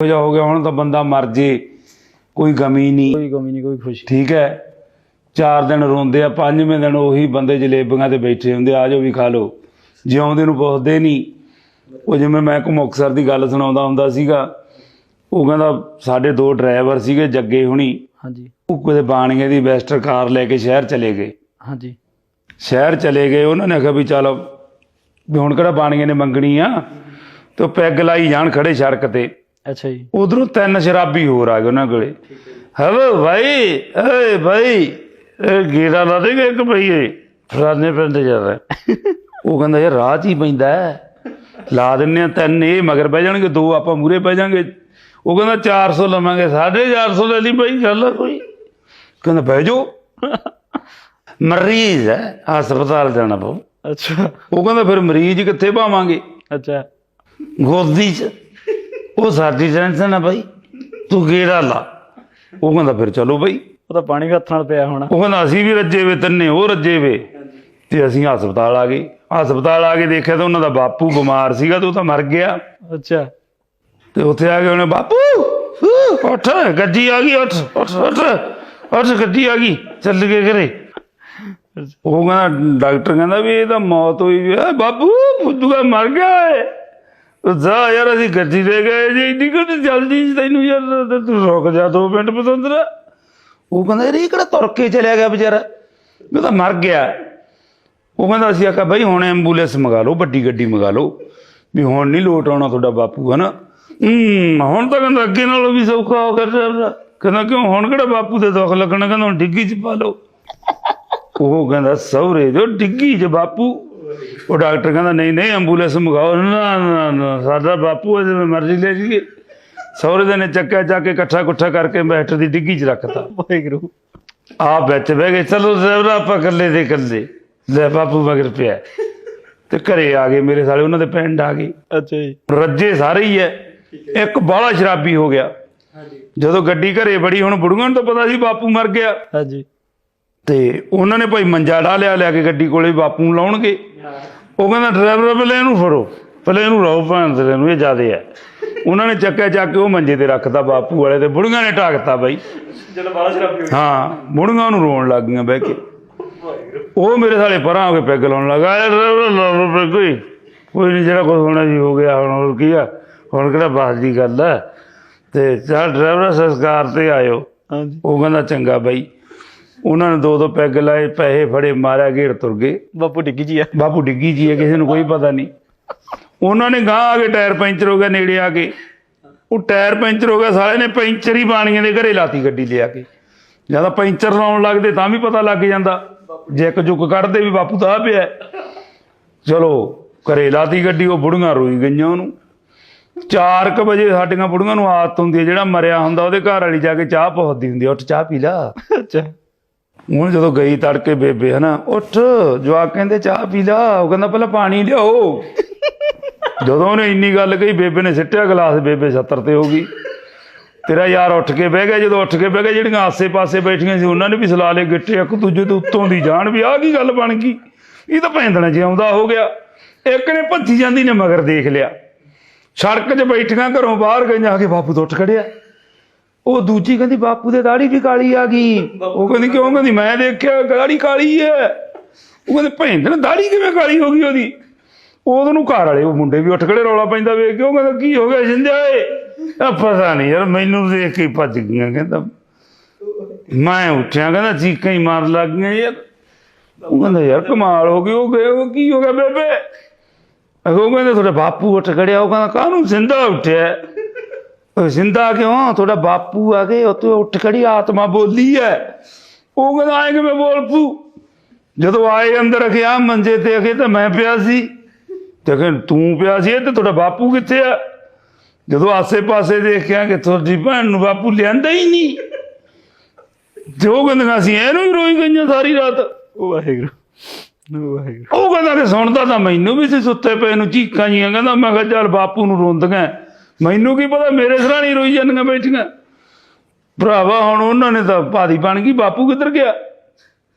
ਹੋ ਜਾ ਹੋ ਗਿਆ ਹੁਣ ਤਾਂ ਬੰਦਾ ਮਰ ਜੇ ਕੋਈ ਗਮੀ ਨਹੀਂ। ਕੋਈ ਕਮੀ ਨਹੀਂ ਕੋਈ ਖੁਸ਼ੀ ਠੀਕ ਹੈ। ਚਾਰ ਦਿਨ ਰੋਂਦੇ ਆ ਪੰਜਵੇਂ ਦਿਨ ਉਹੀ ਬੰਦੇ ਜਲੇਬੀਆਂ ਤੇ ਬੈਠੇ ਹੁੰਦੇ ਆ ਜਾਓ ਵੀ ਖਾ ਲਓ। ਜਿਉਂਦੇ ਨੂੰ ਪੁੱਛਦੇ ਨਹੀਂ। ਉਹ ਜਿਵੇਂ ਮੈਂ ਕੋ ਮੁਕਤਸਰ ਦੀ ਗੱਲ ਸੁਣਾਉਂਦਾ ਹੁੰਦਾ ਸੀਗਾ ਉਹ ਕਹਿੰਦਾ ਸਾਡੇ ਦੋ ਡਰਾਈਵਰ ਸੀਗੇ ਜੱਗੇ ਹੁਣੀ। ਹਾਂਜੀ। ਉਹ ਕਿਤੇ ਬਾਣੀਏ ਦੀ ਵੈਸਟਰ ਕਾਰ ਲੈ ਕੇ ਸ਼ਹਿਰ ਚਲੇ ਗਏ। ਹਾਂਜੀ। ਸ਼ਹਿਰ ਚਲੇ ਗਏ ਉਹਨਾਂ ਨੇ ਆਖਿਆ ਵੀ ਚਲ ਵੀ ਹੁਣ ਕਿਹੜਾ ਬਾਣੀਏ ਨੇ ਮੰਗਣੀ ਆ ਤੇ ਉਹ ਪੈਗ ਲਾਈ ਜਾਣ ਖੜੇ ਸੜਕ ਤੇ। ਅੱਛਾ ਜੀ। ਉਧਰੋਂ ਤਿੰਨ ਸ਼ਰਾਬੀ ਹੋਰ ਆ ਗਏ ਉਹਨਾਂ ਕੋਲੇ। ਹਲੋ ਭਾਈ ਏ ਭਾਈ ਇਹ ਗੇੜਾ ਲਾ ਦੇਗਾ ਇੱਕ ਭਈਏ ਫਰਾਨੇ ਪਿੰਡ ਜਾ ਰਿਹਾ। ਉਹ ਕਹਿੰਦਾ ਯਾਰ ਰਾਹ 'ਚ ਹੀ ਪੈਂਦਾ। ਲਾ ਦਿੰਨੇ ਆ ਤਿੰਨ ਇਹ ਮਗਰ ਬਹਿ ਜਾਣਗੇ ਦੋ ਆਪਾਂ ਮੂਰੇ ਬਹਿ ਜਾਾਂਗੇ ਉਹ ਕਹਿੰਦਾ 400 ਲਵਾਂਗੇ 450 ਲੈ ਲਈ ਭਾਈ ਚੱਲ ਕੋਈ? ਕਹਿੰਦਾ ਬਹਿ ਜਾਓ। ਮਰੀਜ਼ ਹੈ ਹਸਪਤਾਲ ਜਾਣਾ ਪਊ। ਅੱਛਾ। ਉਹ ਕਹਿੰਦਾ ਫਿਰ ਮਰੀਜ਼ ਕਿੱਥੇ ਪਾਵਾਂਗੇ? ਅੱਛਾ। ਗੋਦੀ 'ਚ। ਉਹ ਸਾਡੀ ਟੈਨਸ਼ਨ ਆ ਬਾਈ। ਤੂੰ ਗੇੜਾ ਲਾ। ਉਹ ਕਹਿੰਦਾ ਫਿਰ ਚਲੋ ਬਾਈ। ਉਹ ਤਾਂ ਪਾਣੀ ਵੀ ਹੱਥ ਨਾਲ ਪਿਆ ਹੋਣਾ। ਉਹ ਕਹਿੰਦਾ ਅਸੀਂ ਵੀ ਰੱਜੇ ਵੇ ਤੰਨੇ ਉਹ ਰੱਜੇ ਵੇ। ਤੇ ਅਸੀਂ ਹਸਪਤਾਲ ਆ ਗਏ। ਹਸਪਤਾਲ ਆ ਕੇ ਦੇਖਿਆ ਤਾਂ ਉਹਨਾਂ ਦਾ ਬਾਪੂ ਬਿਮਾਰ ਸੀਗਾ ਤੇ ਉਹ ਤਾਂ ਮਰ ਗਿਆ। ਅੱਛਾ। ਤੇ ਉੱਥੇ ਆ ਕੇ ਉਹਨੇ ਬਾਪੂ ਉੱਠ ਗੱਡੀ ਆ ਗਈ ਉੱਠ ਉੱਠ ਉੱਠ ਉੱਠ ਗੱਡੀ ਆ ਗਈ ਚੱਲ ਕੇ ਘਰੇ। ਉਹ ਕਹਿੰਦਾ ਡਾਕਟਰ ਕਹਿੰਦਾ ਵੀ ਇਹ ਤਾਂ ਮੌਤ ਹੋਈ ਵੀ ਬਾਪੂ ਫੁੱਦੂਗਾ ਮਰ ਗਿਆ ਏ। ਉਹ ਯਾਰ, ਅਸੀਂ ਗੱਡੀ ਲੈ ਗਏ ਜੀ, ਇੰਨੀ ਕੁ ਜਲਦੀ ਸੀ ਤੈਨੂੰ ਯਾਰ, ਤੇ ਤੂੰ ਰੁਕ ਜਾ ਦੋ ਮਿੰਟ ਪਤੰਦਰਾ ਉਹ ਕਹਿੰਦਾ ਯਾਰ ਇਹ ਕਿਹੜਾ ਤੁਰ ਕੇ ਚਲਿਆ ਗਿਆ ਵਿਚਾਰਾ? ਇਹ ਤਾਂ ਮਰ ਗਿਆ। ਉਹ ਕਹਿੰਦਾ, ਅਸੀਂ ਆਖਿਆ, ਬਈ, ਹੁਣ ਐਂਬੂਲੈਂਸ ਮੰਗਾ ਲਓ, ਵੱਡੀ ਗੱਡੀ ਮੰਗਾ ਲਓ। ਵੀ ਹੁਣ ਨਹੀਂ ਲੋਟ ਆਉਣਾ ਤੁਹਾਡਾ ਬਾਪੂ, ਹਨਾ? ਹੂੰ, ਹੁਣ ਤਾਂ ਕਹਿੰਦਾ, ਅੱਗੇ ਨਾਲੋਂ ਵੀ ਸੌਖਾ ਹੋ ਗਿਆ ਕਹਿੰਦਾ, ਕਿਉਂ, ਹੁਣ ਕਿਹੜਾ ਬਾਪੂ ਦੇ ਦੁੱਖ ਲੱਗਣਾ? ਕਹਿੰਦਾ, ਹੁਣ ਡਿੱਗੀ 'ਚ ਪਾ ਲਓ। ਉਹ ਕਹਿੰਦਾ, ਸਹੁਰੇ ਜੋ, ਡਿੱਗੀ 'ਚ ਬਾਪੂ। ਉਹ ਡਾਕਟਰ ਕਹਿੰਦਾ ਨਹੀਂ ਨਹੀਂ ਐਂਬੂਲੈਂਸ ਮੰਗਾਓ। ਨਾ ਨਾ ਨਾ ਸਾਡਾ ਬਾਪੂ ਜਿਵੇਂ ਮਰਜ਼ੀ ਲੈ ਜੀਏ ਸਹੁਰੇ ਦੇ ਨੇ ਚੱਕਿਆ ਚੱਕ ਕੇ ਇਕੱਠਾ ਕੁੱਠਾ ਕਰਕੇ ਬੈਠ ਦੀ ਡਿੱਗੀ 'ਚ ਰੱਖਤਾ। ਵਾਹਿਗੁਰੂ। ਆ ਵਿੱਚ ਬਹਿ ਗਏ ਚਲੋ ਜ਼ਰਾ ਆਪਾਂ ਇਕੱਲੇ ਦੇ ਇਕੱਲੇ। ਲੈ ਬਾਪੂ ਮਗਰ ਪਿਆ ਤੇ ਘਰੇ ਆ ਗਏ ਮੇਰੇ ਸਾਲੇ ਉਹਨਾਂ ਦੇ ਪਿੰਡ ਆ ਗਏ। ਅੱਛਾ ਜੀ। ਰੱਜੇ ਸਾਰੇ ਹੀ ਐ ਇੱਕ ਬਾਹਲਾ ਸ਼ਰਾਬੀ ਹੋ ਗਿਆ। ਜਦੋਂ ਗੱਡੀ ਘਰੇ ਬੜੀ ਹੁਣ ਬੁੜੂਆਂ ਨੂੰ ਤਾਂ ਪਤਾ ਸੀ ਬਾਪੂ ਮਰ ਗਿਆ। ਹਾਂਜੀ। ਤੇ ਉਹਨਾਂ ਨੇ ਭਾਈ ਮੰਜਾ ਢਾ ਲਿਆ ਲਿਆ ਕੇ ਗੱਡੀ ਕੋਲੇ ਬਾਪੂ ਨੂੰ ਲਾਉਣਗੇ। ਉਹ ਕਹਿੰਦਾ ਡਰਾਈਵਰ ਪਹਿਲੇ ਇਹਨੂੰ ਫੜੋ। ਪਹਿਲੇ ਇਹਨੂੰ ਲਾਓ ਭਾਂ ਤੇ ਇਹਨੂੰ ਇਹ ਜ਼ਿਆਦੇ ਐ ਉਹਨਾਂ ਨੇ ਚੱਕਿਆ ਚੱਕ ਕੇ ਉਹ ਮੰਜੇ ਤੇ ਰੱਖਤਾ ਬਾਪੂ ਵਾਲੇ ਤੇ। ਬੁੜੀਆਂ ਨੇ ਢਾਕਤਾ ਬਾਈ। ਜਦੋਂ ਬਾਲਾ ਸ਼ਰਾਬੀ ਹਾਂ ਬੁੜੀਆਂ ਨੂੰ ਰੋਣ ਲੱਗ ਗਈਆਂ ਬਹਿ ਕੇ। ਉਹ ਮੇਰੇ ਸਾਲੇ ਪਰਾਂ ਹੋ ਕੇ ਪੈਗ ਲਾਉਣ ਲੱਗਾ ਕੋਈ। ਕੋਈ ਨਹੀਂ ਜਿਹੜਾ ਕੁਝ ਹੋਣਾ ਜੀ ਹੋ ਗਿਆ ਹੁਣ ਹੋਰ ਕੀ ਆ? ਹੁਣ ਕਿਹੜਾ ਬਾਤ ਦੀ ਗੱਲ ਹੈ ਤੇ ਚੱਲ ਡਰਾਈਵਰ ਸੰਸਕਾਰ ਤੇ ਆਇਓ। ਹਾਂਜੀ। ਉਹ ਕਹਿੰਦਾ ਚੰਗਾ ਬਾਈ। ਉਹਨਾਂ ਨੇ ਦੋ ਦੋ ਪੈਗ ਲਾਏ ਪੈਸੇ ਫੜੇ ਮਾਰਿਆ ਘੇੜ ਤੁਰ ਗਏ। ਬਾਪੂ ਡਿੱਗੀ ਜੀ ਆ। ਬਾਪੂ ਡਿੱਗੀ ਜੀ ਹੈ ਕਿਸੇ ਨੂੰ ਕੋਈ ਪਤਾ ਨਹੀਂ। ਉਹਨਾਂ ਨੇ ਗਾਂ ਆ ਕੇ ਟਾਇਰ ਪੈਂਚਰ ਹੋ ਗਿਆ ਨੇੜੇ ਆ ਕੇ। ਉਹ ਟਾਇਰ ਪੈਂਚਰ ਹੋ ਗਿਆ ਸਾਲੇ ਨੇ ਪੈਂਚਰ ਹੀ ਬਾਣੀਆਂ ਦੇ ਘਰੇ ਲਾਤੀ ਗੱਡੀ ਲਿਆ ਕੇ। ਜ਼ਿਆਦਾ ਪੈਂਚਰ ਲਾਉਣ ਲੱਗਦੇ ਤਾਂ ਵੀ ਪਤਾ ਲੱਗ ਜਾਂਦਾ। ਜੇ ਇੱਕ ਜੁੱਕ ਕੱਢਦੇ ਵੀ ਬਾਪੂ ਤਾਂ ਆ ਪਿਆ। ਚਲੋ ਘਰੇ ਲਾਤੀ ਗੱਡੀ ਉਹ ਬੁੜੀਆਂ ਰੋਈ ਗਈਆਂ ਉਹਨੂੰ। 4:00 ਵਜੇ ਸਾਡੀਆਂ ਬੁੜੀਆਂ ਨੂੰ ਆਦਤ ਹੁੰਦੀ ਹੈ ਜਿਹੜਾ ਮਰਿਆ ਹੁੰਦਾ ਉਹਦੇ ਘਰ ਵਾਲੀ ਜਾ ਕੇ ਚਾਹ ਪੁੱਛਦੀ ਹੁੰਦੀ ਉੱਠ ਚਾਹ ਪੀ ਲਾ। ਅੱਛਾ। ਹੁਣ ਜਦੋਂ ਗਈ ਤੜਕੇ ਬੇਬੇ, ਹਨਾ, ਉੱਠ, ਜਵਾਕ ਕਹਿੰਦੇ ਚਾਹ ਪੀ ਲਾ, ਉਹ ਕਹਿੰਦਾ ਪਹਿਲਾਂ ਪਾਣੀ ਲਿਆਓ। ਜਦੋਂ ਉਹਨੇ ਇੰਨੀ ਗੱਲ ਕਹੀ, ਬੇਬੇ ਨੇ ਸਿੱਟਿਆ ਗਲਾਸ, ਬੇਬੇ 70 ਤੇ ਹੋ ਗਈ। ਤੇਰਾ ਯਾਰ ਉੱਠ ਕੇ ਬਹਿ ਗਿਆ, ਜਦੋਂ ਉੱਠ ਕੇ ਬਹਿ ਗਿਆ, ਜਿਹੜੀਆਂ ਆਸੇ-ਪਾਸੇ ਬੈਠੀਆਂ ਸੀ, ਉਹਨਾਂ ਨੇ ਵੀ ਸਲਾ ਲਏ, ਗਿੱਟੇ ਇੱਕ ਦੂਜੇ ਦੇ ਉੱਤੋਂ ਦੀ ਜਾਣ ਵੀ ਆਹ ਕੀ ਗੱਲ ਬਣ ਗਈ। ਇਹ ਤਾਂ ਪੈਂਦਣਾ ਜਿਉਂਦਾ ਹੋ ਗਿਆ। ਇੱਕ ਨੇ ਭੱਜੀ ਜਾਂਦੀ ਨੇ, ਮਗਰ ਦੇਖ ਲਿਆ। ਸੜਕ 'ਚ ਬੈਠੀਆਂ ਘਰੋਂ ਬਾਹਰ ਗਈਆਂ, ਆ ਕੇ ਬਾਪੂ ਤੋਂ ਉੱਠ ਖੜਿਆ। ਉਹ ਦੂਜੀ ਕਹਿੰਦੀ ਬਾਪੂ ਦੇ ਦਾੜੀ ਵੀ ਕਾਲੀ ਆ ਗਈ। ਉਹ ਕਹਿੰਦੀ ਕਿਉਂ? ਕਹਿੰਦੀ ਮੈਂ ਦੇਖਿਆ ਦਾੜੀ ਕਾਲੀ ਹੈ ਉਹ ਕਹਿੰਦੇ ਭੈਣ ਦਾੜੀ ਕਿਵੇਂ ਕਾਲੀ ਹੋ ਗਈ ਉਹਦੀ? ਉਹਦੋਂ ਨੂੰ ਘਰ ਵਾਲੇ ਉਹ ਮੁੰਡੇ ਵੀ ਉੱਠ ਖੜੇ ਰੌਲਾ ਪੈਂਦਾ ਵੇਖ ਕੇ। ਉਹ ਕਹਿੰਦਾ ਕੀ ਹੋ ਗਿਆ ਜਿੰਦਿਆ ਏ? ਆ ਪਤਾ ਨਹੀਂ ਯਾਰ ਮੈਨੂੰ ਦੇਖ ਕੇ ਭੱਜ ਗਈਆਂ ਕਹਿੰਦਾ। ਮੈਂ ਉੱਠਿਆ ਕਹਿੰਦਾ ਚੀਕਾਂ ਹੀ ਮਾਰ ਲੱਗ ਗਈਆਂ ਯਾਰ। ਉਹ ਕਹਿੰਦਾ ਯਾਰ ਕਮਾਲ ਹੋ ਗਈ ਉਹ ਗਏ ਉਹ ਕੀ ਹੋ ਗਿਆ ਬੇਬੇ? ਉਹ ਕਹਿੰਦੇ ਤੁਹਾਡਾ ਬਾਪੂ ਉੱਠ ਖੜਿਆ ਉਹ ਕਹਿੰਦਾ ਕਾਹਨੂੰ ਜ਼ਿੰਦਾ ਉੱਠਿਆ? ਜ਼ਿੰਦਾ ਕਿਉਂ? ਤੁਹਾਡਾ ਬਾਪੂ ਆ ਗਏ ਉੱਥੇ ਉੱਠ ਖੜੀ, ਆਤਮਾ ਬੋਲੀ ਹੈ। ਉਹ ਕਹਿੰਦਾ, ਆਏ ਕਿ ਮੈਂ ਬੋਲ ਪੂ ਜਦੋਂ ਆਏ ਅੰਦਰ ਅਖਿਆ ਮੰਜੇ ਤੇ, ਅਖੇ ਤਾਂ ਮੈਂ ਪਿਆ ਸੀ। ਤੇ ਕਹਿੰਦਾ ਤੂੰ ਪਿਆ ਸੀ ਤੇ ਤੁਹਾਡਾ ਬਾਪੂ ਕਿੱਥੇ ਆ? ਜਦੋਂ ਆਸੇ-ਪਾਸੇ ਦੇਖਿਆ ਕਿ ਤੁਹਾਡੀ ਭੈਣ ਨੂੰ ਬਾਪੂ ਲਿਆਂਦਾ ਹੀ ਨਹੀਂ। ਜੋ ਕਹਿੰਦਾ ਅਸੀਂ ਇਹਨੂੰ ਹੀ ਰੋਈ ਗਈਆਂ ਸਾਰੀ ਰਾਤ। ਉਹ ਵਾਹਿਗੁਰੂ ਉਹ ਵਾਹਿਗੁਰੂ। ਉਹ ਕਹਿੰਦਾ ਕਿ ਸੁਣਦਾ ਤਾਂ ਮੈਨੂੰ ਵੀ ਸੀ ਸੁੱਤੇ ਪਏ ਨੂੰ, ਚੀਕਾਂ ਜੀਆਂ। ਕਹਿੰਦਾ, ਮੈਂ ਕਿਹਾ, ਚੱਲ ਬਾਪੂ ਨੂੰ ਰੋਂਦੀਆਂ। ਮੈਨੂੰ ਕੀ ਪਤਾ ਮੇਰੇ ਸਰਾਣੀ ਰੋਈ ਜਾਂਦੀਆਂ ਬੈਠੀਆਂ। ਭਰਾਵਾ ਹੁਣ ਉਹਨਾਂ ਨੇ ਤਾਂ ਭਾਦੀ ਬਣ ਗਈ ਬਾਪੂ ਕਿੱਧਰ ਗਿਆ?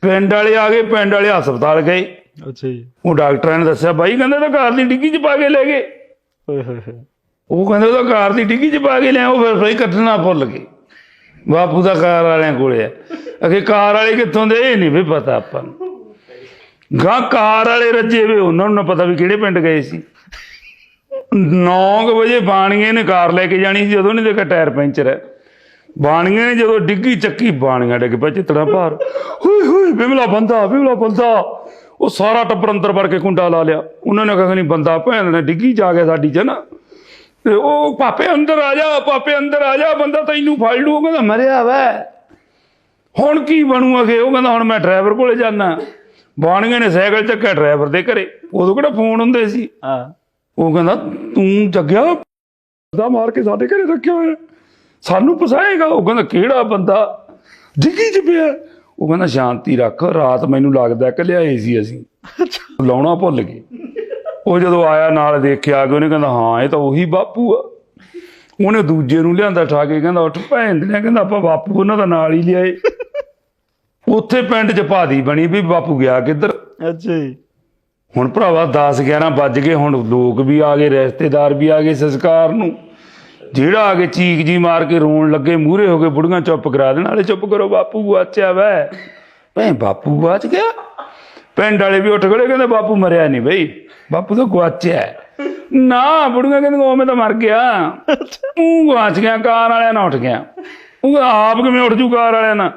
ਪਿੰਡ ਵਾਲੇ ਆ ਗਏ ਪਿੰਡ ਵਾਲੇ ਹਸਪਤਾਲ ਗਏ। ਅੱਛਾ ਜੀ। ਉਹ ਡਾਕਟਰਾਂ ਨੇ ਦੱਸਿਆ ਬਾਈ ਕਹਿੰਦੇ ਤਾਂ ਘਰ ਦੀ ਡਿੱਗੀ 'ਚ ਪਾ ਕੇ ਲੈ ਗਏ। ਓਏ ਹੋਏ ਹੋਏ। ਉਹ ਕਹਿੰਦੇ ਉਹਦਾ ਕਾਰ ਦੀ ਡਿੱਗੀ ਚ ਪਾ ਕੇ ਲਿਆ ਉਹ ਫਿਰ ਫਿਰ ਕੱਢਣਾ ਭੁੱਲ ਗਏ। ਬਾਪੂ ਦਾ ਕਾਰ ਵਾਲਿਆਂ ਕੋਲੇ ਆ। ਅਗੇ ਕਾਰ ਵਾਲੇ ਕਿੱਥੋਂ ਦੇ ਇਹ ਨਹੀਂ ਵੀ ਪਤਾ ਆਪਾਂ ਨੂੰ। ਗਾਂ ਕਾਰ ਵਾਲੇ ਰੱਜੇ ਵੇ ਉਹਨਾਂ ਨੂੰ ਨਾ ਪਤਾ ਵੀ ਕਿਹੜੇ ਪਿੰਡ ਗਏ ਸੀ। 9 ਵਜੇ ਬਾਣੀਏ ਨੇ ਕਾਰ ਲੈ ਕੇ ਜਾਣੀ ਸੀ, ਜਦੋਂ ਨਹੀਂ ਦੇਖਿਆ ਟਾਇਰ ਪੈਂਚਰ ਹੈ। ਬਾਣੀਏ ਨੇ ਜਦੋਂ ਡਿੱਗੀ, ਚੱਕੀ, ਬਾਣੀਆਂ ਡਿੱਗ ਪਿਆ ਚਿੱਤੜਾ ਭਾਰ। ਹੋਏ ਹੋਏ ਬਿਮਲਾ ਬੰਦਾ ਬਿਮਲਾ ਬੰਦਾ। ਉਹ ਸਾਰਾ ਟੱਬਰ ਅੰਦਰ ਵੜ ਕੇ ਕੁੰਡਾ ਲਾ ਲਿਆ। ਉਹਨਾਂ ਨੇ ਕਹਾ ਬੰਦਾ ਭੈਣ ਨੇ ਡਿੱਗੀ, ਜਾ ਕੇ ਸਾਡੀ ਚ ਨਾ। ਤੇ ਉਹ ਪਾਪੇ ਅੰਦਰ ਆ ਜਾ, ਪਾਪੇ ਅੰਦਰ ਆ ਜਾ, ਬੰਦਾ ਤੈਨੂੰ ਫੜ ਲੂ। ਉਹ ਕਹਿੰਦਾ, ਮਰਿਆ ਵੈ। ਹੁਣ ਕੀ ਬਣੂ ਅਗੇ? ਉਹ ਕਹਿੰਦਾ, ਹੁਣ ਮੈਂ ਡਰਾਈਵਰ ਕੋਲੇ ਜਾਣਾ ਬਾਣੀਏ ਨੇ ਸਾਈਕਲ ਚੱਕਿਆ ਡਰਾਈਵਰ ਦੇ ਘਰੇ। ਉਦੋਂ ਕਿਹੜਾ ਫੋਨ ਹੁੰਦੇ ਸੀ? ਹਾਂ। ਉਹ ਕਹਿੰਦਾ ਤੂੰ ਜੱਗਿਆ? ਦਾ ਮਾਰ ਕੇ ਸਾਡੇ ਘਰੇ ਰੱਖਿਆ ਹੋਇਆ ਸਾਨੂੰ ਫਸਾਏਗਾ? ਉਹ ਕਹਿੰਦਾ ਕਿਹੜਾ ਬੰਦਾ? ਡਿੱਗੀ ਚ ਪਿਆ ਉਹ ਕਹਿੰਦਾ ਸ਼ਾਂਤੀ ਰੱਖ ਰਾਤ ਮੈਨੂੰ ਲੱਗਦਾ ਕਿ ਲਿਆਏ ਸੀ ਅਸੀਂ। ਲਾਉਣਾ ਭੁੱਲ ਗਏ। ਉਹ ਜਦੋਂ ਆਇਆ ਨਾਲ ਦੇਖਿਆ ਕਿ ਉਹਨੇ ਕਹਿੰਦਾ ਹਾਂ ਇਹ ਤਾਂ ਉਹੀ ਬਾਪੂ ਆ। ਉਹਨੇ ਦੂਜੇ ਨੂੰ ਲਿਆਂਦਾ ਠਾ ਕੇ ਕਹਿੰਦਾ ਉੱਠ ਭੈਣ ਦੇ ਕਹਿੰਦਾ ਆਪਾਂ ਬਾਪੂ ਉਹਨਾਂ ਦਾ ਨਾਲ ਹੀ ਲਿਆਏ। ਉੱਥੇ ਪਿੰਡ ਚ ਭਾਦੀ ਬਣੀ ਵੀ ਬਾਪੂ ਗਿਆ ਕਿੱਧਰ? ਅੱਛਾ ਜੀ। ਹੁਣ ਭਰਾਵਾ 10 11 ਵੱਜ ਗਏ, ਹੁਣ ਲੋਕ ਵੀ ਆ ਗਏ, ਰਿਸ਼ਤੇਦਾਰ ਵੀ ਆ ਗਏ ਸੰਸਕਾਰ ਨੂੰ। ਜਿਹੜਾ ਆ ਕੇ ਚੀਕ ਜੀ ਮਾਰ ਕੇ ਰੋਣ ਲੱਗੇ, ਮੂਹਰੇ ਹੋ ਕੇ ਬੁੜੀਆਂ ਚੁੱਪ ਕਰਾ ਦੇਣ ਵਾਲੇ ਚੁੱਪ ਕਰੋ, ਬਾਪੂ ਗੁਆਚਿਆ ਵੈ। ਭੈ ਬਾਪੂ ਗੁਆਚ ਗਿਆ? ਪਿੰਡ ਵਾਲੇ ਵੀ ਉੱਠ ਖੜੇ, ਕਹਿੰਦੇ ਬਾਪੂ ਮਰਿਆ ਨਹੀਂ ਬਈ, ਬਾਪੂ ਤਾਂ ਗੁਆਚਿਆ ਨਾ, ਬੁੜੀਆਂ ਕਹਿੰਦੇ ਉਹ ਮੈਂ ਤਾਂ ਮਰ ਗਿਆ। ਤੂੰ ਗੁਆਚ ਗਿਆ, ਕਾਰ ਵਾਲਿਆਂ ਨਾਲ ਉੱਠ ਗਿਆ। ਉਹ ਆਪ ਕਿਵੇਂ ਉੱਠ ਜੂ ਕਾਰ ਵਾਲਿਆਂ ਨਾਲ?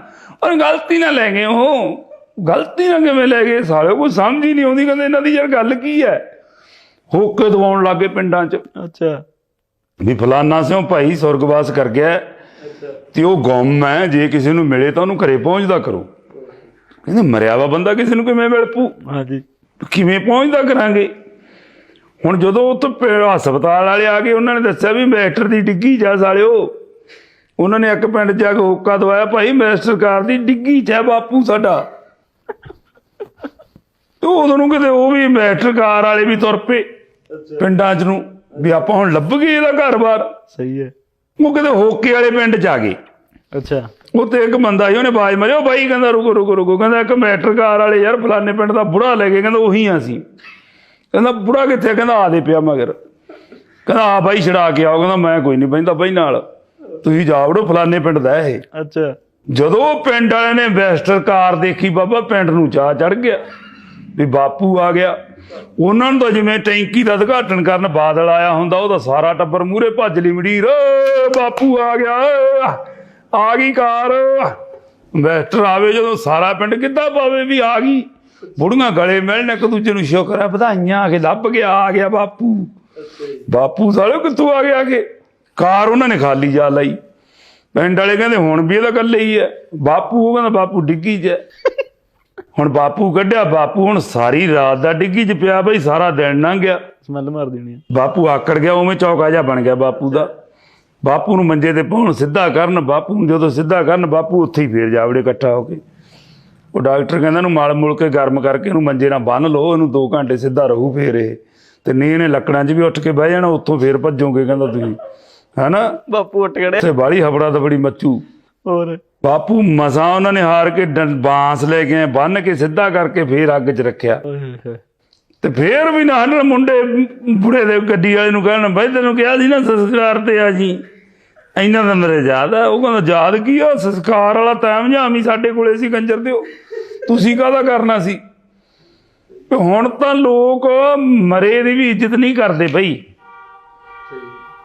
ਔਰ ਗਲਤੀ ਨਾਲ ਲੈ ਗਏ ਉਹ। ਗਲਤੀ ਨਾਲ ਕਿਵੇਂ ਲੈ ਗਏ? ਸਾਲੇ ਕੋਈ ਸਮਝ ਹੀ ਨਹੀਂ ਆਉਂਦੀ। ਕਹਿੰਦੇ ਇਹਨਾਂ ਦੀ ਯਾਰ ਗੱਲ ਕੀ ਹੈ? ਹੋਕੇ ਦਵਾਉਣ ਲੱਗੇ ਪਿੰਡਾਂ 'ਚ। ਅੱਛਾ। ਵੀ ਫਲਾਨਾ ਸਿਓ ਭਾਈ ਸੁਰਗਵਾਸ ਕਰ ਗਿਆ। ਤੇ ਉਹ ਗੁੰਮ ਹੈ। ਜੇ ਕਿਸੇ ਨੂੰ ਮਿਲੇ ਤਾਂ ਉਹਨੂੰ ਘਰੇ ਪਹੁੰਚਦਾ ਕਰੋ। ਕਹਿੰਦੇ ਮਰਿਆ ਵਾ ਬੰਦਾ ਕਿਸੇ ਨੂੰ ਕਿਵੇਂ ਮਿਲ ਪੂ ਹਾਂਜੀ। ਕਿਵੇਂ ਪਹੁੰਚਦਾ ਕਰਾਂਗੇ? ਹੁਣ ਜਦੋਂ ਉੱਥੇ ਹਸਪਤਾਲ ਵਾਲੇ ਆ ਗਏ ਉਹਨਾਂ ਨੇ ਦੱਸਿਆ ਵੀ ਮੈਸਟਰ ਦੀ ਡਿੱਗੀ ਜਾ ਸਾਲਿਓ। ਉਹਨਾਂ ਨੇ ਇੱਕ ਪਿੰਡ ਜਾ ਕੇ ਹੋਕਾ ਦਵਾਇਆ ਭਾਈ ਮੈਸਟਰ ਕਾਰ ਦੀ ਡਿੱਗੀ ਚ ਬਾਪੂ ਸਾਡਾ। ਤੇ ਉਦੋਂ ਨੂੰ ਕਿਤੇ ਉਹ ਵੀ ਮੈਸਟਰ ਕਾਰ ਵਾਲੇ ਵੀ ਤੁਰ ਪਏ ਪਿੰਡਾਂ ਚ ਨੂੰ ਵੀ ਆਪਾਂ ਹੁਣ ਲੱਭ ਗਏ ਇਹਦਾ ਘਰ-ਬਾਰ। ਸਹੀ ਹੈ। ਉਹ ਕਿਤੇ ਹੋਕੇ ਵਾਲੇ ਪਿੰਡ ਚ ਆ ਗਏ। ਅੱਛਾ। ਉੱਥੇ ਇੱਕ ਬੰਦਾ ਸੀ ਉਹਨੇ ਬਾਜ ਉਹ ਬਾਈ ਕਹਿੰਦਾ ਰੁਕੋ ਰੁਕੋ ਰੁਕੋ। ਕਹਿੰਦਾ ਇੱਕ ਮੈਟਰ ਕਾਰ ਵਾਲੇ ਯਾਰ ਫਲਾਣੇ ਪਿੰਡ ਦਾ ਬੁੜਾ ਲੈ ਕੇ ਕਹਿੰਦਾ ਉਹੀ ਆ ਸੀ ਕਹਿੰਦਾ ਬੁੜਾ ਕਿੱਥੇ? ਕਹਿੰਦਾ ਆ ਦੇ ਪਿਆ ਮਗਰ। ਕਹਿੰਦਾ ਆ ਬਾਈ ਛੜਾ ਕੇ ਆਓ। ਕਹਿੰਦਾ ਮੈਂ ਕੋਈ ਨਹੀਂ ਬੈਂਦਾ ਬਾਈ ਨਾਲ। ਤੁਸੀਂ ਜਾ ਵੜੋ ਫਲਾਣੇ ਪਿੰਡ ਦਾ ਇਹ। ਅੱਛਾ। ਜਦੋਂ ਪਿੰਡ ਵਾਲਿਆਂ ਨੇ ਵੈਸਟਰ ਕਾਰ ਦੇਖੀ, ਬਾਬਾ ਪਿੰਡ ਨੂੰ ਚਾਹ ਚੜ ਗਿਆ ਵੀ ਬਾਪੂ ਆ ਗਿਆ। ਉਹਨਾਂ ਨੂੰ ਤਾਂ ਜਿਵੇਂ ਟੈਂਕੀ ਦਾ ਉਦਘਾਟਨ ਕਰਨ ਬਾਦਲ ਆਇਆ ਹੁੰਦਾ, ਉਹਦਾ ਸਾਰਾ ਟੱਬਰ ਮੂਰੇ ਭੱਜ ਲਈ ਮੜੀਰ ਬਾਪੂ ਆ ਗਿਆ, ਆ ਗਈ ਕਾਰ। ਵੈਸਟਰ ਆਵੇ ਜਦੋਂ ਸਾਰਾ ਪਿੰਡ ਕਿੱਦਾਂ ਪਾਵੇ ਵੀ ਆ ਗਈ। ਬੁੜੀਆਂ ਗਲੇ ਮਿਲਣ, ਇੱਕ ਦੂਜੇ ਨੂੰ ਸ਼ੁਕਰ ਹੈ, ਵਧਾਈਆਂ ਆ ਕੇ ਲੱਭ ਗਿਆ, ਆ ਗਿਆ ਬਾਪੂ। ਬਾਪੂ ਸਾਲੇ ਕਿੱਥੋਂ ਆ ਗਿਆ ਕਿ ਕਾਰ ਉਹਨਾਂ ਨੇ ਖਾਲੀ ਜਾ ਲਈ। ਪਿੰਡ ਵਾਲੇ ਕਹਿੰਦੇ ਹੁਣ ਵੀ ਇਹਦਾ ਇਕੱਲੇ ਹੀ ਹੈ। ਬਾਪੂ ਉਹ ਕਹਿੰਦਾ ਬਾਪੂ ਡਿੱਗੀ 'ਚ। ਹੁਣ ਬਾਪੂ ਕੱਢਿਆ ਬਾਪੂ ਹੁਣ ਸਾਰੀ ਰਾਤ ਦਾ ਡਿੱਗੀ 'ਚ ਪਿਆ ਬਈ ਸਾਰਾ ਦਿਨ ਲੰਘ ਗਿਆ। ਸਮੈਲ ਮਾਰ ਦੇਣੀ ਹੈ ਬਾਪੂ ਆਕੜ ਗਿਆ ਉਵੇਂ ਚੌਕਾ ਜਿਹਾ ਬਣ ਗਿਆ ਬਾਪੂ ਦਾ। ਬਾਪੂ ਨੂੰ ਮੰਜੇ ਤੇ ਪਾਉਣ ਸਿੱਧਾ ਕਰਨ ਬਾਪੂ ਨੂੰ ਜਦੋਂ ਸਿੱਧਾ ਕਰਨ ਬਾਪੂ ਉੱਥੇ ਹੀ ਫੇਰ ਜਾਵੜੇ ਇਕੱਠਾ ਹੋ ਕੇ। ਉਹ ਡਾਕਟਰ ਕਹਿੰਦਾ ਇਹਨੂੰ ਮਲ ਮੁਲ ਕੇ ਗਰਮ ਕਰਕੇ ਇਹਨੂੰ ਮੰਜੇ ਨਾਲ ਬੰਨ ਲਓ ਇਹਨੂੰ 2 ਘੰਟੇ ਸਿੱਧਾ ਰਹੂ ਫੇਰ ਇਹ। ਤੇ ਨਹੀਂ ਇਹਨੇ ਲੱਕੜਾਂ 'ਚ ਵੀ ਉੱਠ ਕੇ ਬਹਿ ਜਾਣਾ ਉੱਥੋਂ ਫੇਰ ਭੱਜੋਗੇ ਕਹਿੰਦਾ ਤੁਸੀਂ। ਹੈਨਾ? ਬਾਪੂ ਉੱਠ ਖੜਿਆ। ਤੇ ਬਾੜੀ ਹਬੜਾ ਤਾਂ ਬੜੀ ਮੱਚੂ। ਹੋਰ? ਬਾਪੂ ਮਸਾਂ ਉਹਨਾਂ ਨੇ ਹਾਰ ਕੇ ਬਾਂਸ ਲੈ ਕੇ ਬੰਨ ਕੇ ਸਿੱਧਾ ਕਰਕੇ ਫੇਰ ਅੱਗ 'ਚ ਰੱਖਿਆ। ਤੇ ਫੇਰ ਵੀ ਨਾ ਹਨਣ ਮੁੰਡੇ ਬੁੜੇ ਦੇ ਗੱਡੀ ਵਾਲੇ ਨੂੰ ਕਹਿਣ ਬਈ ਤੈਨੂੰ ਕਿਹਾ ਸੀ ਨਾ ਸੰਸਕਾਰ ਤੇ ਆ ਜੀ। ਇਹਨਾਂ ਦਾ ਮੇਰੇ ਯਾਦ ਆ ਉਹ ਕਹਿੰਦਾ ਯਾਦ ਕੀ ਆ? ਸੰਸਕਾਰ ਵਾਲਾ ਟਾਈਮ ਜਾਮੀ ਸਾਡੇ ਕੋਲੇ ਸੀ ਕੰਜਰ ਦਿਓ। ਤੁਸੀਂ ਕਾਹਦਾ ਕਰਨਾ ਸੀ? ਹੁਣ ਤਾਂ ਲੋਕ ਮਰੇ ਦੀ ਵੀ ਇੱਜ਼ਤ ਨਹੀਂ ਕਰਦੇ ਬਈ।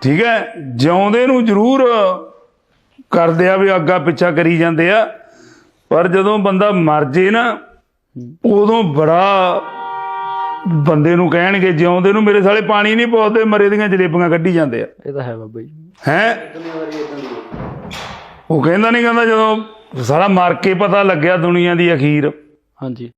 ਠੀਕ ਹੈ? ਜਿਉਂਦੇ ਨੂੰ ਜ਼ਰੂਰ ਕਰਦੇ ਆ ਵੀ ਅੱਗਾ ਪਿੱਛਾ ਕਰੀ ਜਾਂਦੇ ਆ। ਪਰ ਜਦੋਂ ਬੰਦਾ ਮਰ ਜੇ ਨਾ ਉਦੋਂ ਬੜਾ ਬੰਦੇ ਨੂੰ ਕਹਿਣਗੇ ਜਿਉਂਦੇ ਨੂੰ ਮੇਰੇ ਸਾਲੇ ਪਾਣੀ ਨਹੀਂ ਪਹੁੰਚਦੇ ਮਰੇ ਦੀਆਂ ਜਲੇਬੀਆਂ ਕੱਢੀ ਜਾਂਦੇ ਆ। ਇਹ ਤਾਂ ਹੈ ਬਾਬਾ ਜੀ। ਹੈ? ਉਹ ਕਹਿੰਦਾ ਨਹੀਂ ਕਹਿੰਦਾ ਜਦੋਂ ਸਾਲਾ ਮਰ ਕੇ ਪਤਾ ਲੱਗਿਆ ਦੁਨੀਆ ਦੀ ਅਖੀਰ। ਹਾਂਜੀ।